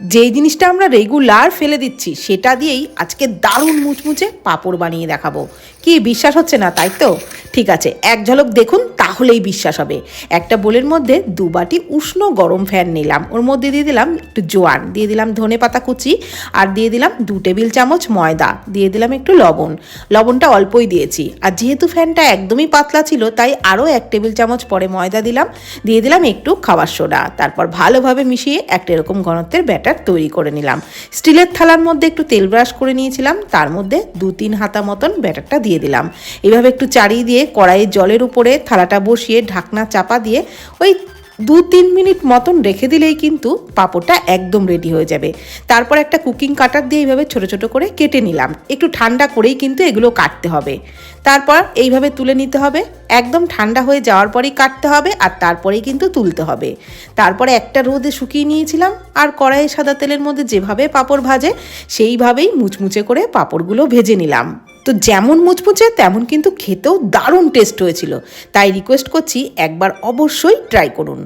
যেই জিনিসটা আমরা রেগুলার ফেলে দিচ্ছি, সেটা দিয়েই আজকে দারুণ মুচমুচে পাঁপড় বানিয়ে দেখাবো। কি বিশ্বাস হচ্ছে না তাই তো? ঠিক আছে, এক ঝলক দেখুন, তাহলেই বিশ্বাস হবে। একটা বোলের মধ্যে দু বাটি উষ্ণ গরম ফ্যান নিলাম। ওর মধ্যে দিয়ে দিলাম একটু জোয়ান, দিয়ে দিলাম ধনে পাতা কুচি, আর দিয়ে দিলাম দু টেবিল চামচ ময়দা, দিয়ে দিলাম একটু লবণ। লবণটা অল্পই দিয়েছি। আর যেহেতু ফ্যানটা একদমই পাতলা ছিল, তাই আরও এক টেবিল চামচ পরে ময়দা দিলাম। দিয়ে দিলাম একটু খাবার সোডা। তারপর ভালোভাবে মিশিয়ে একটা এরকম ঘনত্বের ব্যাটার তৈরি করে নিলাম। স্টিলের থালার মধ্যে একটু তেল ব্রাশ করে নিয়েছিলাম, তার মধ্যে দু তিন হাতা মতন ব্যাটারটা দিয়ে দিলাম। এভাবে একটু চাড়িয়ে দিয়ে কড়াইয়ের জলের উপরে থালাটা বসিয়ে ঢাকনা চাপা দিয়ে ওই দু তিন মিনিট মতন রেখে দিলেই কিন্তু পাঁপড়টা একদম রেডি হয়ে যাবে। তারপর একটা কুকিং কাটার দিয়ে এইভাবে ছোট ছোট করে কেটে নিলাম। একটু ঠান্ডা করেই কিন্তু এগুলো কাটতে হবে। তারপর এইভাবে তুলে নিতে হবে। একদম ঠান্ডা হয়ে যাওয়ার পরেই কাটতে হবে আর তারপরেই কিন্তু তুলতে হবে। তারপরে একটা রোদে শুকিয়ে নিয়েছিলাম। আর কড়াইয়ে সাদা তেলের মধ্যে যেভাবে পাঁপড় ভাজে, সেইভাবেই মুচমুচে করে পাঁপড়গুলো ভেজে নিলাম। তো যেমন মুচমুচে, তেমন কিন্তু খেতেও দারুণ টেস্ট হয়েছিল। তাই রিকোয়েস্ট করছি একবার অবশ্যই ট্রাই করুন।